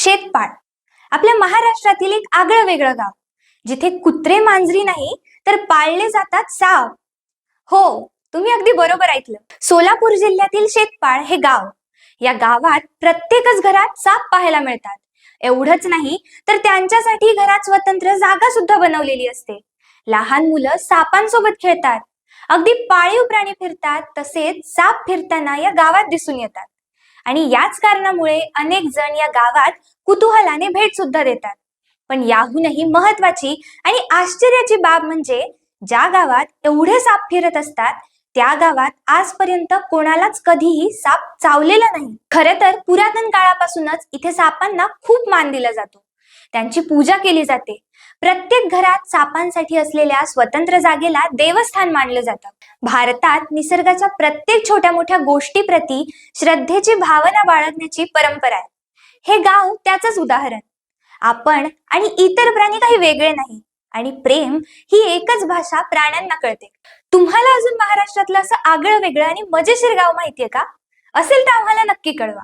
शेतपाळ आपल्या महाराष्ट्रातील एक आगळं वेगळं गाव. जिथे कुत्रे मांजरी नाही तर पाळले जातात साप हो तुम्ही अगदी बरोबर ऐकलं. सोलापूर जिल्ह्यातील शेतपाळ हे गाव. या गावात प्रत्येकच घरात साप पाहायला मिळतात. एवढंच नाही तर त्यांच्यासाठी घरात स्वतंत्र जागा सुद्धा बनवलेली असते. लहान मुलं सापांसोबत खेळतात. अगदी पाळीव प्राणी फिरतात तसेच साप फिरताना या गावात दिसून येतात. आणि याच कारणामुळे अनेक जण या गावात कुतूहलाने भेट सुद्धा देतात. पण याहूनही महत्वाची आणि आश्चर्याची बाब म्हणजे ज्या गावात एवढे साप फिरत असतात त्या गावात आजपर्यंत कोणालाच कधीही साप चावलेला नाही. खरे तर पुरातन काळापासूनच इथे सापांना खूप मान दिला जातो. त्यांची पूजा केली जाते. प्रत्येक घरात सापांसाठी असलेल्या स्वतंत्र जागेला देवस्थान मानलं जातं. भारतात निसर्गाच्या प्रत्येक छोट्या मोठ्या गोष्टीप्रती श्रद्धेची भावना बाळगण्याची परंपरा आहे. हे गाव त्याचंच उदाहरण. आपण आणि इतर प्राणी काही वेगळे नाही आणि प्रेम ही एकच भाषा प्राण्यांना कळते. तुम्हाला अजून महाराष्ट्रातलं असं आगळं वेगळं आणि मजेशीर गाव माहितीये का? असेल तर आम्हाला नक्की कळवा.